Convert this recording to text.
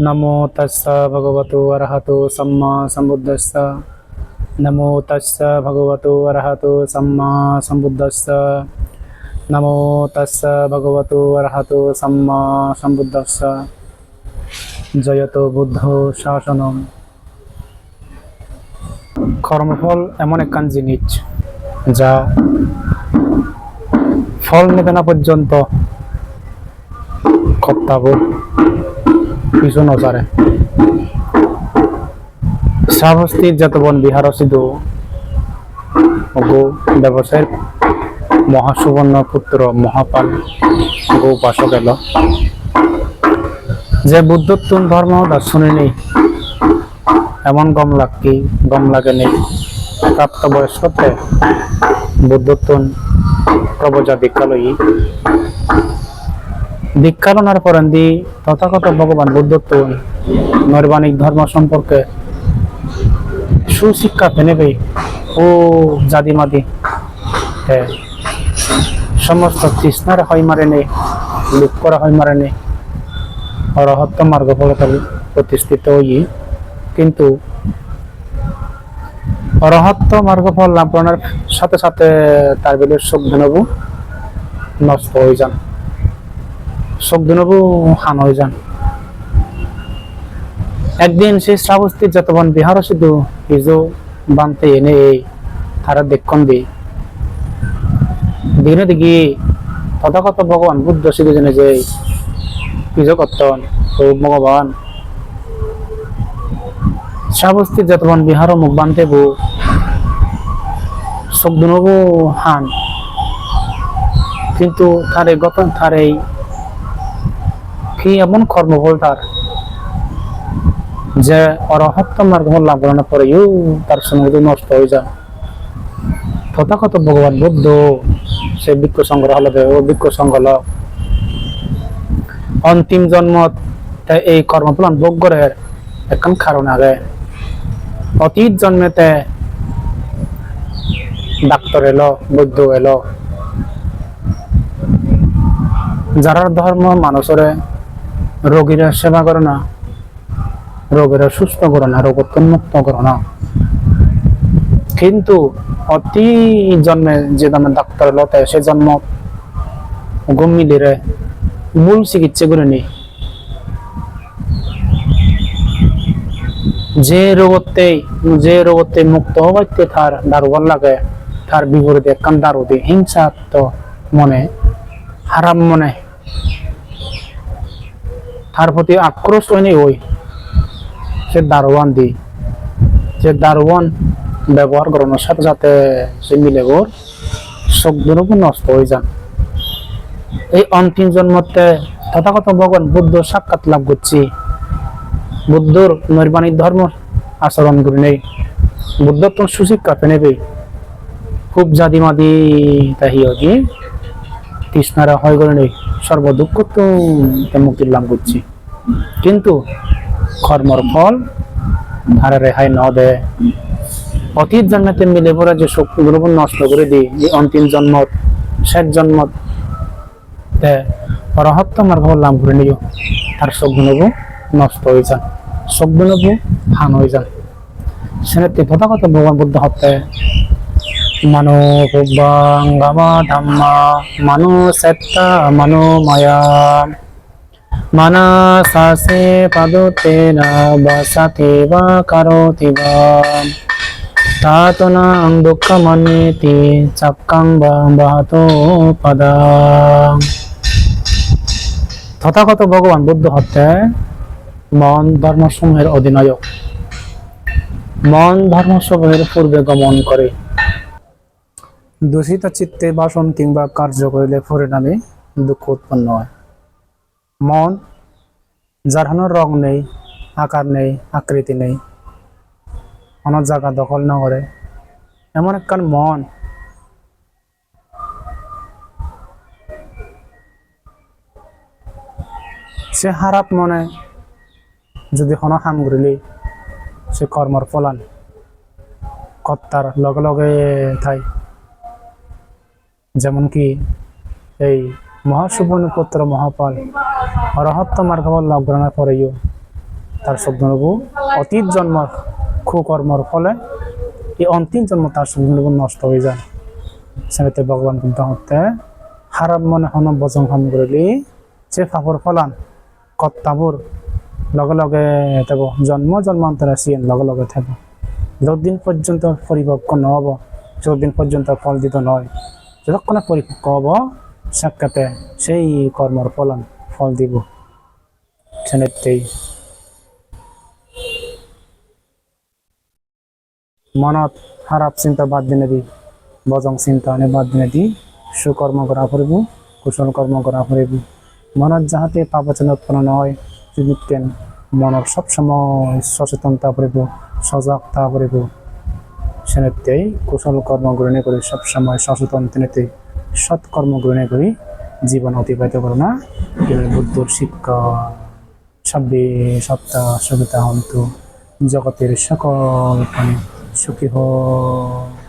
নমো তস্স ভগবতো অরহতো সম্মা সম্বুদ্ধস্স নমো তস্স ভগবতো অরহতো সম্মা সম্বুদ্ধস্স নমো তস্স ভগবতো অরহতো সম্মা সম্বুদ্ধস্স জয়ত বুদ্ধ শাসনম কর্মফল এমন একখান জিনিস, যা ফল নেবে না পর্যন্ত কর্তাবোধ কিছু নজারে শ্রাবস্তির বিহার সিধু গো ব্যবসায়ের মহাসুবর্ণ পুত্র মহাপাল গো উপাসক এল যে বুদ্ধত্ব ধর্ম দর্শনে নেই, এমন গম লাগকি, গম লাগে নেই। প্রাপ্ত বয়স্কতে বুদ্ধত্ব প্রবজা দীক্ষা লই দীক্ষা লনার পরেন দি তথাগত ভগবান বুদ্ধত্ব, নৈর্বাণিক ধর্ম সম্পর্কে সুশিক্ষা পেনেবে ও জাদি মাদি হ্যাঁ সমস্ত তৃষ্ণার হয় মারে লুপ করা হয় মারে নেই অরহত্য মার্গ ফলতে প্রতিষ্ঠিত হই কিন্তু অরহত্য মার্গ ফল লাভ করার সাথে সাথে তার বেলে সুখ নষ্ট হয়ে যান। ধনবু হান হয়ে যান। একদিন সেই শ্রাবস্তি যতবন বিহার শুধু হিজো বানতে এনে তারা দেখুন দি। দিনে দিকে তথাগত ভগবান বুদ্ধ শুধু জেনে যে পুজো করতেন ও ভগবান। শ্রাবস্তি যতবন বিহার মুখ বানতে বু শব্দনবু হান। কিন্তু তার গত তার এই কি এমন কর্মফল তার যে অরহত্য মার্গ লাভ করানোর পরে ইউ, তার সমুদ্র নষ্ট হয়ে যায়। তথাগত ভগবান বুদ্ধ, সে বৃক্ষ সংগ্রহ হলো ও বৃক্ষ সংগ্রহ অন্তিম জন্মত তাই এই কর্মফলন ভোগ করে এখন কারণ আগে। অতীত জন্মেতে ডাক্তার এলো, বৈদ্য এলো। যারা ধর্ম মানুষরে রোগীরা সেবা করে না। রোগেরা সুস্থ করে না, রোগ মুক্ত করে না। কিন্তু অতি জন্মে যে দামে ডাক্তার এলো তাই সে জন্ম গম্মিলিরে মূল চিকিৎসা করে নি যে রোগতে যে রোগতে মুক্ত হবাইতে তার দারুয়ার লাগে, তার বিপরীতে একখান দারু দিয়ে হিংসাত্ম মনে, হারাম মনে তার প্রতি আক্রোশ হয়নি ওই। সে দারোয়ান দি। যে দারোয়ান ব্যবহার করানোর সাথে সাথে সে মিলে ওর শব্দরূপ নষ্ট হয়ে যান। এই অন্তিম জন্মতে তথাগত ভগবান বুদ্ধ সাক্ষাৎ লাভ করছি। বুদ্ধর নৈর্বাণিক ধর্ম আচরণ করে নেই। বুদ্ধ তো সুশিক্ষা পেয়ে নেবে। খুব জাদি মাদি তাহি কি? তৃষ্ণারা হয় করে নেই। সর্ব দুঃখ তো মুক্তি লাভ করছি। কিন্তু কর্মর ফল আর রেহাই ন দেয়। অতীত জন্মতে মিলে পড়া যে শক্তিগুলো নষ্ট করে দিই, এই অন্তিম জন্ম শেষ জন্ম রহত্য মার্গ লাভ করে নিও। তার সবগুলো নষ্ট হয়ে যান সবগুলো হান হয়ে যান। সেনেতে তথাগত ভগবান বুদ্ধ হত্যে মানো ভুবাঙ্গামা ধাম্মা, মানো সেত্তা, মানো মায়া। বসতি বা কারোতি বা তাতনাং দুঃখমন্যেতি চাক্কাং বা বাহতো পদা তথাগত ভগবান বুদ্ধ হত্যায় মন ধর্মসমূহের অধিনায়ক মন ধর্মসমূহের পূর্বে গমন করে দূষিত চিত্তে বাসন কিংবা কার্য করিলে পরিণামে দুঃখ উৎপন্ন হয় মন যার কোনো রং নেই আকার নেই, আকৃতি নেই কোনো জায়গা দখল না করে এমন একখান মন সে হারাপ মনে যদি কোনো কাম সে কর্মর ফলান কর্তার লগে লগে ঠাই। যেমন কি এই পুত্র মহাপাল, অরহত্ত মার্গবল অগ্রণা পরেও তার শব্দনবু অতীত জন্মর কুকর্মর ফলে এই অন্তিম জন্ম তার শব্দনবু নষ্ট হয়ে যায়। সেনেতে ভগবান কিন্তু হতে হারাপ মনে হন বজং হম করলি, যে ফাপর ফলান কর্তাবোৰ লগে লগে থাকব, জন্ম জন্মান্তরে সিয়েন লগে লগে থাকব। যতদিন পর্যন্ত পরিপক্ক নহব যতদিন পর্যন্ত ফল দিত নয় যতক্ষণে পরিপক্ক হব সাক্ষাতে সেই কর্মর ফলন, ফল দিব। সেনেতেই মনত খারাপ চিন্তা বাদ দিনে দি, বজং চিন্তা আনে বাদ দিনে দি, সুকর্ম করা ফুরিব কুশল কর্ম করা ফুরিব মনত যাহাতে পাপচন উৎপন্ন নহয় যদি তেন মনৰ সবসময় সচেতনতা ফুরিব সজাগতা ফুরিব সেনেতেই কুশল কর্ম গ্রহণে করে সবসময় সচেতন তেনেতেই সৎকর্ম গ্রহণে করি, জীবন অতিবাহিত করো না। বুদ্ধর শিক্ষা সব্বে সপ্তাহ সুবিধা অন্ত, জগতের সকল সুখী হোক